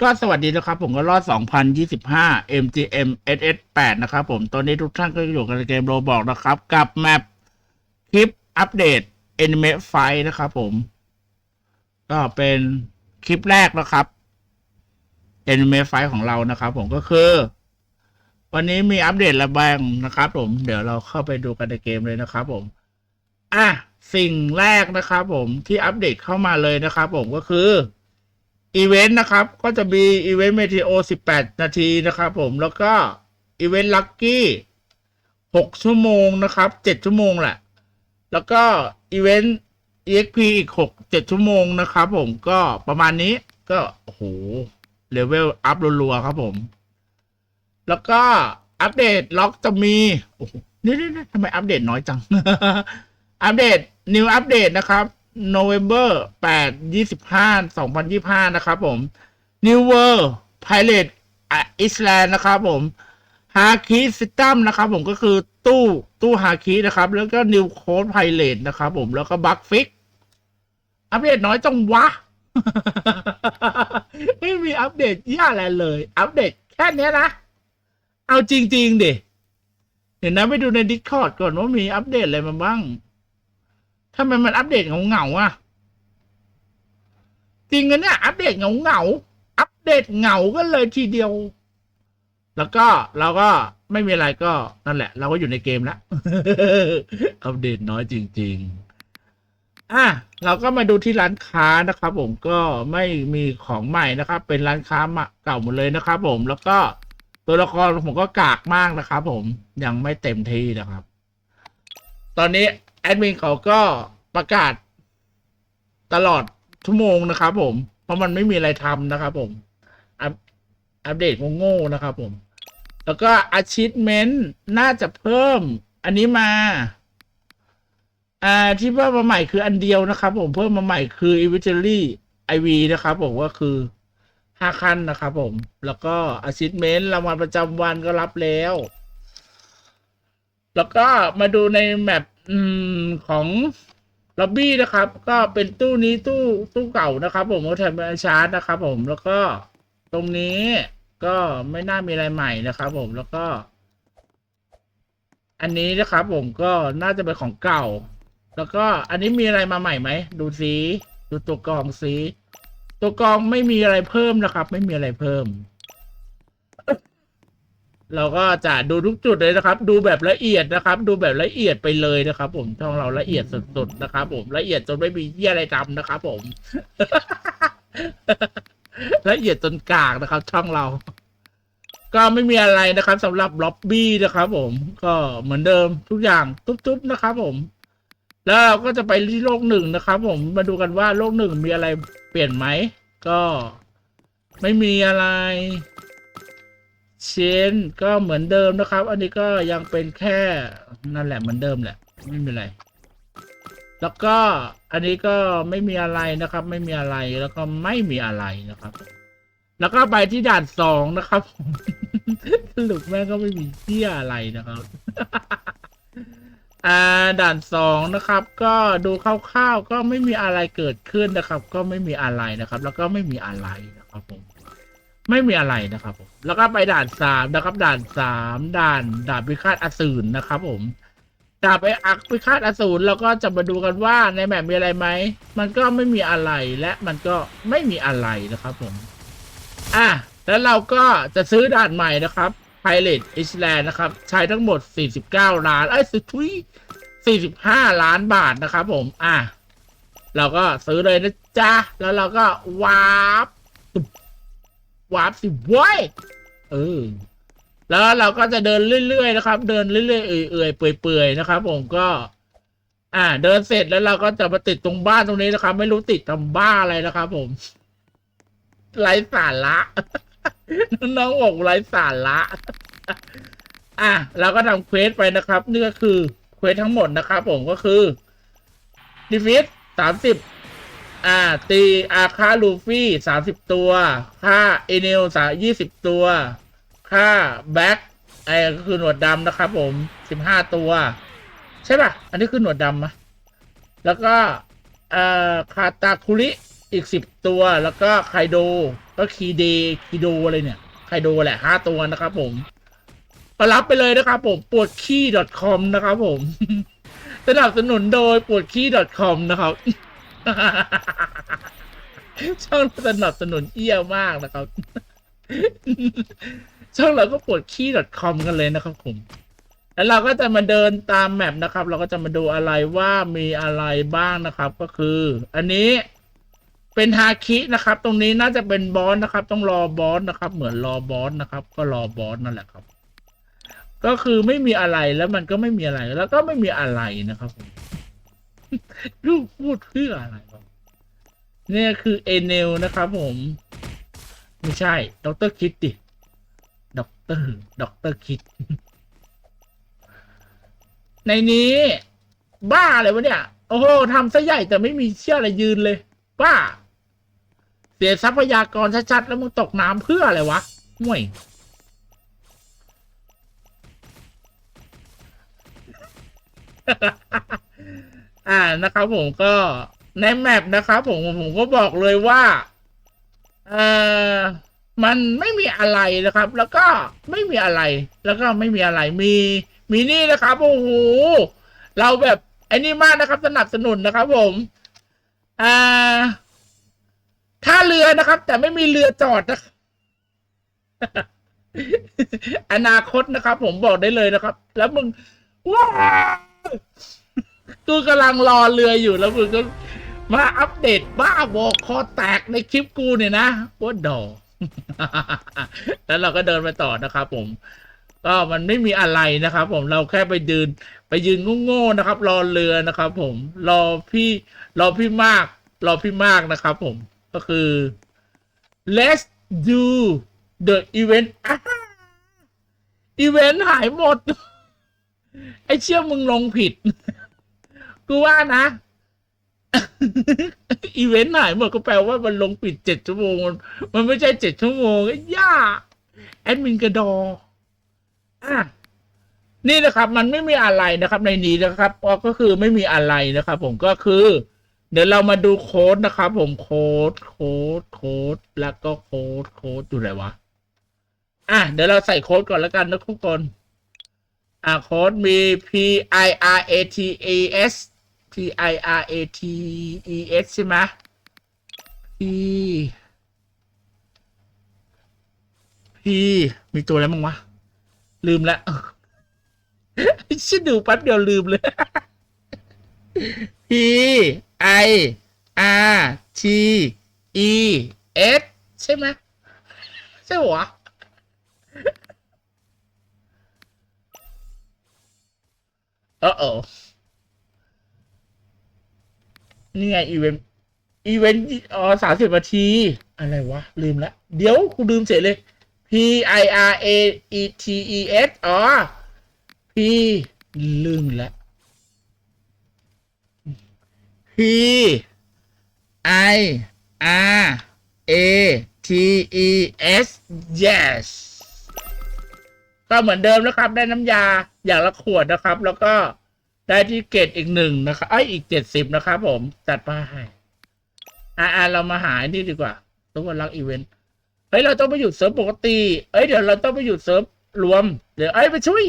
ก็สวัสดีนะครับ ผมก็รอด 2025 MGM SS 8 นะครับผม ตอนนี้ทุกท่านก็อยู่กันในเกมโรบอกนะครับ กับแมปคลิปอัปเดต Anime Fight นะครับผม ก็เป็นคลิปแรกนะครับ Anime Fight ของเรานะครับผมก็คือ วันนี้มีอัปเดตระบางนะครับผม เดี๋ยวเราเข้าไปดูกันในเกมเลยนะครับผม อะ สิ่งแรกนะครับผมที่อัปเดตเข้ามาเลยนะครับผมก็คือ อีเวนต์นะครับ ก็จะมีอีเวนต์เมทีโอ 18 นาทีนะครับผมแล้วก็อีเวนต์ลัคกี้ 6 ชั่วโมงนะครับ 7 ชั่วโมงแหละ แล้วก็อีเวนต์ EXP อีก 6 7 ชั่วโมงนะครับผมก็ประมาณนี้ก็โอ้โหเลเวลอัพรัวๆครับผม แล้วก็อัปเดตล็อกจะมีโอ้โหนี่นี่ทำไมอัปเดตน้อยจัง อัปเดตนิวอัปเดตนะครับ November 8 25 2025 นะครับผม New World Pilot Island นะครับผมฮาคิซิตัมนะครับผมก็คือตู้ตู้ฮาคินะครับ แล้วก็ New Code Pilot นะครับผมแล้วก็บั g ฟิก อัปเดตน้อยจังวะ ไม่มีอัปเดตย่าอะไรเลย อัปเดตแค่นี้นะ เอาจริง ๆ ดิ เดี๋ยวนะไปดูใน Discord ก่อนว่ามีอัปเดตอะไรมาบ้าง ทำไมมันอัปเดตเงาๆอะ จริงกันเนี่ย อัปเดตเงาๆอัปเดตเหงากันเลยทีเดียว แล้วก็เราก็ไม่มีอะไรก็นั่นแหละ เราก็อยู่ในเกมแล้วอัปเดตน้อยจริง ๆ อะเราก็มาดูที่ร้านค้านะครับผมก็ไม่มีของใหม่นะครับ เป็นร้านค้าเก่าหมดเลยนะครับผมแล้วก็ตัวละครผมก็กากมากนะครับผมยังไม่เต็มที่นะครับ ตอนนี้ แอดมินเขาก็ประกาศตลอดชั่วโมงนะครับผม เพราะมันไม่มีอะไรทำนะครับผม อัปเดตโง่ๆนะครับผม แล้วก็ achievement น่าจะเพิ่ม อันนี้มา อ่าที่เพิ่มมาใหม่คืออันเดียวนะครับผมเพิ่มมาใหม่คือ e v i t a l y IV นะครับผมก็คือห้าขั้นนะครับผม แล้วก็ achievement รางวัลประจำวันก็รับแล้ว แล้วก็มาดูในแมป อืมของล็อบบี้นะครับ ก็เป็นตู้นี้ตู้ตู้เก่านะครับ ผมก็แทนเป็นชาร์จนะครับ ผมแล้วก็ตรงนี้ก็ไม่น่ามีอะไรใหม่นะครับ ผมแล้วก็ อันนี้นะครับ ผมก็น่าจะเป็นของเก่า แล้วก็อันนี้มีอะไรมาใหม่ไหมดูสิดูตัวกรองสิตัวกรองไม่มีอะไรเพิ่มนะครับ ไม่มีอะไรเพิ่ม เราก็จะดูทุกจุดเลยนะครับ ดูแบบละเอียดนะครับ ดูแบบละเอียดไปเลยนะครับ ผมช่องเราละเอียดสุดๆนะครับ ผมละเอียดจนไม่มีเยี่ยอะไรทำนะครับ ผม ละเอียดจนกากนะครับ ช่องเรา ก็ไม่มีอะไรนะครับสำหรับล็อบบี้นะครับ ผม ก็เหมือนเดิมทุกอย่างทุบๆนะครับ ผม แล้วเราก็จะไปที่โลกหนึ่งนะครับ ผมมาดูกันว่าโลกหนึ่งมีอะไรเปลี่ยนไหมก็ไม่มีอะไร ชนก็เหมือนเดิมนะครับ อันนี้ก็ยังเป็นแค่นั่นแหละเหมือนเดิมแหละ ไม่มีอะไร แล้วก็อันนี้ก็ไม่มีอะไรนะครับ ไม่มีอะไรแล้วก็ไม่มีอะไรนะครับ แล้วก็ไปที่ด่านสองนะครับผมสรุปแม่ก็ไม่มีเที่ยอะไรนะครับอ่าด่านสองนะครับ ก็ดูคร่าวๆก็ไม่มีอะไรเกิดขึ้นนะครับ ก็ไม่มีอะไรนะครับ แล้วก็ไม่มีอะไรนะ ไม่มีอะไรนะครับผมแล้วก็ไปด่านสามนะครับด่านสามด่านดาบพิฆาตอสูรนะครับผมดาบไปอักพิฆาตอสูรแล้วก็จะมาดูกันว่าในแมปมีอะไรไหมมันก็ไม่มีอะไรและมันก็ไม่มีอะไรนะครับผมอะแล้วเราก็จะซื้อด่านใหม่นะครับ Pilot Island นะครับ ใช้ทั้งหมด 49 ล้านไอ้ยสุดทุย45 ล้านบาทนะครับผม อะ เราก็ซื้อเลยนะจ๊ะ แล้วเราก็วาร์ปตุ๊บ วาร์ปสิว้ยเออ แล้วเราก็จะเดินเรื่อยๆนะครับ เดินเรื่อยๆเอื่อยๆเปื่อยๆนะครับ ผมก็ อ่า เดินเสร็จแล้วเราก็จะมาติดตรงบ้านตรงนี้นะครับ ไม่รู้ติดทำบ้าอะไรนะครับ ผมไร้สาระน้องบอกไร้สาระอะเราก็ทำเควสไปนะครับนี่ก็คือเควสทั้งหมดนะครับ ผมก็คือดิฟิสสามสิบ อ่า ตีอาค่าลูฟี่สามสิบตัว ค่าเอเนลสามยี่สิบตัว ค่าแบ็คไอ้ก็คือหนวดดำนะครับผมสิบห้าตัว ใช่ป่ะ อันนี้คือหนวดดำมะแล้วก็เอ่อคาตาคุริอีกสิบตัว แล้วก็ไคโด ก็คีเดคีโดอะไรเนี่ย ไคโดแหละห้าตัวนะครับผมก็รับไปเลยนะครับผมปวดขี้ .com นะครับผมสนับสนุนโดยปวดขี้ .com นะครับ ช่องสนับสนุนเอี้ยวมากนะครับ ช่องเราก็ปวดขี้ .com กันเลยนะครับผม แล้วเราก็จะมาเดินตามแมปนะครับ เราก็จะมาดูอะไรว่ามีอะไรบ้างนะครับ ก็คือ อันนี้เป็นฮาคินะครับ ตรงนี้น่าจะเป็นบอสนะครับ ต้องรอบอสนะครับ เหมือนรอบอสนะครับ ก็รอบอสนั่นแหละครับ ก็คือไม่มีอะไรแล้วมันก็ไม่มีอะไรแล้วก็ไม่มีอะไรนะครับผม ลูกพูดเพื่ออะไรเนี่ยคือเอเนลนะครับผม ไม่ใช่ด็อกเตอร์คิดดิด็อกเตอร์ด็อกเตอร์คิด ในนี้ บ้าอะไรวะเนี่ย โอ้โหทำซะใหญ่แต่ไม่มีเชื่ออะไรยืนเลย บ้า เสียทรัพยากรชัดๆ แล้วมึงตกน้ำเพื่ออะไรวะห่วย อ่านะครับผมก็ในแมปนะครับผมผมก็บอกเลยว่าเออมันไม่มีอะไรนะครับ แล้วก็ไม่มีอะไร แล้วก็ไม่มีอะไรมี มีนี่นะครับโอ้โหเราแบบไอ้นี่มากนะครับสนับสนุนนะครับ ผมอ่าท่าเรือนะครับ แต่ไม่มีเรือจอดนะอนาคตนะครับ ผมบอกได้เลยนะครับ แล้วมึงว้า กูกำลังรอเรืออยู่แล้วมึงก็มาอัปเดตบ้าบอกคอแตกในคลิปกูเนี่ยนะว่าดอแล้วเราก็เดินไปต่อนะครับผม ก็มันไม่มีอะไรนะครับ ผมเราแค่ไปยืน ไปยืนโง่ๆนะครับ รอเรือนะครับ ผมรอพี่รอพี่มาก รอพี่มากนะครับ ผมก็คือ let's do the event อีเวนต์หายหมด ไอเชื่อมึงลงผิด กูว่านะอีเวนต์หายหมดก็แปลว่ามันลงผิดเจ็ดชั่วโมง มันมันไม่ใช่เจ็ดชั่วโมงไอ้ย่าแอดมินกระดออะนี่นะครับ มันไม่มีอะไรนะครับในนี้นะครับก็ก็คือไม่มีอะไรนะครับ ผมก็คือ เดี๋ยวเรามาดูโค้ดนะครับ ผมโค้ดโค้ดโค้ดแล้วก็โค้ดโค้ดอยู่ไหนวะอะเดี๋ยวเราใส่โค้ดก่อนแล้วกันนะทุกคนอะโค้ดมี P I R A T A S P I R A T E S ใช่ไหม P P มีตัวอะไรบ้างวะ ลืมละชิดูแป๊บเดียวลืมเลย P I R T E S ใช่ไหมใช่หัวะเออเออ นี่ไงอีเวนต์อีเวนต์อ๋อสามสิบนาที อะไรวะ ลืมละ เดี๋ยวกูลืมเสร็จเลย P I R A E T E S อ๋อ P ลืมล้ว P I R A T E S yes ก็เหมือนเดิมนะครับ ได้น้ำยาอย่างละขวดนะครับ แล้วก็ ได้ที่เกตอีกหนึ่งนะครับไออีกเจ็ดสิบนะครับผมจัดมาให้อ่าเรามาหาไอ้นี่ดีกว่าตัวรักอีเวนต์เฮ้ยเราต้องไปหยุดเซิร์ฟปกติเอ้ยเดี๋ยวเราต้องไปหยุดเซิร์ฟรวมเดี๋ยวเอ้ไปช่วย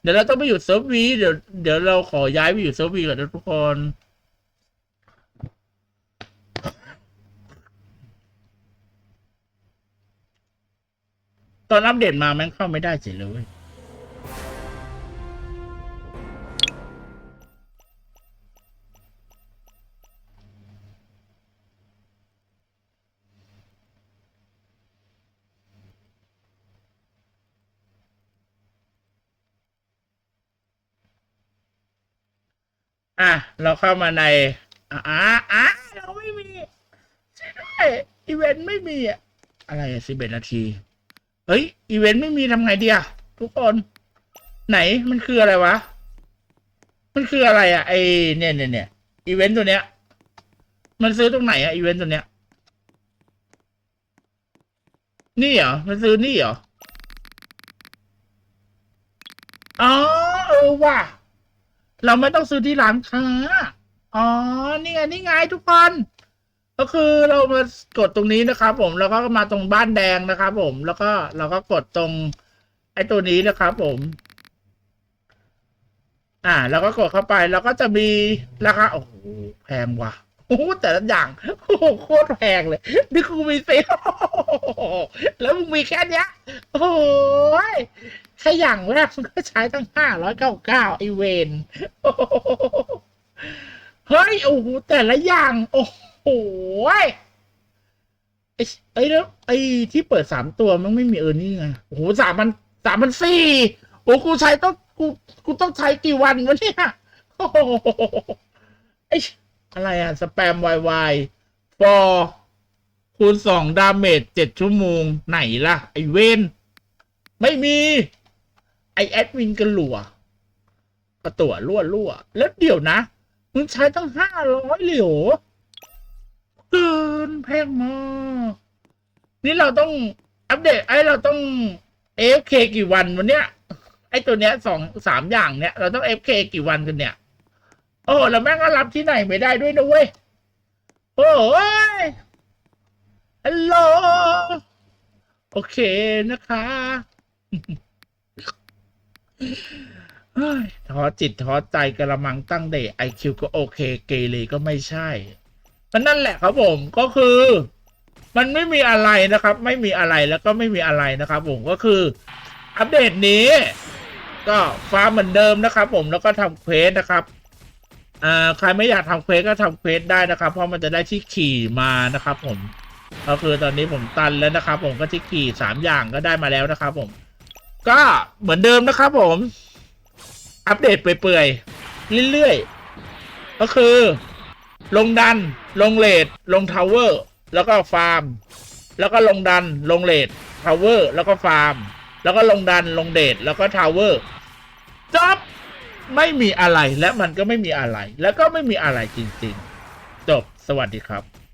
เดี๋ยวเราต้องไปหยุดเซิร์ฟวีเดี๋ยวเดี๋ยวเราขอย้ายไปอยู่เซิร์ฟวีก่อนนะทุกคนตอนอัปเดตมาแม่งเข้าไม่ได้เฉยเลย อะ เราเข้ามาใน อ่าอ่าเราไม่มีใช่ด้วยอีเวนต์ไม่มีอะอะไรอะสิบเอ็ดนาทีเฮ้ย อีเวนต์ไม่มีทำไงดีอะทุกคน ไหนมันคืออะไรวะ มันคืออะไรอะไอเนี่ยเนี่ยเนี่ยอีเวนต์ตัวเนี้ย มันซื้อตรงไหนอะอีเวนต์ตัวเนี้ย นี่เหรอ มันซื้อนี่เหรอ อ๋อ เออว่ะ เราไม่ต้องซื้อที่ร้านค้า อ๋อ นี่ไง นี่ไงทุกคน ก็คือเรามากดตรงนี้นะครับ ผม แล้วก็มาตรงบ้านแดงนะครับ ผม แล้วก็เราก็กดตรง ไอ้ตัวนี้นะครับ ผม อ่า แล้วก็กดเข้าไป แล้วก็จะมีราคา โอ้โห แพงว่ะ โอ้แต่ละอย่างโอ้โหโคตรแพงเลยนี่กูมีเซลแล้วมึงมีแค่เนี้ย โอ้ยแค่อย่างแรกมึงก็ใช้ตั้งห้าร้อยเก้าเก้าไอเวนเฮ้ยโอ้โหแต่ละอย่าง โอ้โหไอ้ไอ้แล้วไอ้ที่เปิดสามตัวมันไม่มีเออร์นี่ไงโอ้โหสามพันสามพันสี่โอ้กูใช้ต้องกูกูต้องใช้กี่วันวะเนี่ยโอ้โหไอ้ อะไรอะ สแปมวายวายฟอร์คูณสองดาเมจเจ็ดชั่วโมงไหนล่ะ ไอเวนไม่มี ไอแอดมินกันหลัวกระตัวรั่วรั่วแล้วเดี๋ยวนะ มึงใช้ตั้งห้าร้อยเลยเหเกินแพงมากนี่เราต้องอัปเดต ไอเราต้อง AFK กี่วันวันเนี้ยไอตัวเนี้ยสองสามอย่างเนี้ยเราต้อง AFK กี่วันกันเนี่ย โอ้แล้วแม่งก็รับที่ไหนไม่ได้ด้วยนะเว้ย โอ้ยฮัลโหลโอเคนะคะท้อจิตท้อใจกระมังตั้งเดไอคิวก็โอเค เกเรก็ไม่ใช่มันนั่นแหละครับผมก็คือ มันไม่มีอะไรนะครับ ไม่มีอะไรแล้วก็ไม่มีอะไรนะครับ ผมก็คือ อัปเดตนี้ ก็ฟาร์มเหมือนเดิมนะครับ ผมแล้วก็ทำเควสนะครับ อ่าใครไม่อยากทำเควสก็ทำเควสได้นะครับ เพราะมันจะได้ที่ขี่มานะครับผมก็คือตอนนี้ผมตันแล้วนะครับ ผมก็ที่ขี่สามอย่างก็ได้มาแล้วนะครับ ผม ก็เหมือนเดิมนะครับ ผม อัปเดตเปื่อยๆเรื่อยๆก็คือ ลงดัน ลงเลดลงทาวเวอร์ แล้วก็ฟาร์ม แล้วก็ลงดัน ลงเลดทาวเวอร์ แล้วก็ฟาร์ม แล้วก็ลงดันลงเดทแล้วก็ทาวเวอร์จบ ไม่มีอะไรและมันก็ไม่มีอะไร แล้วก็ไม่มีอะไรจริง ๆ จบสวัสดีครับ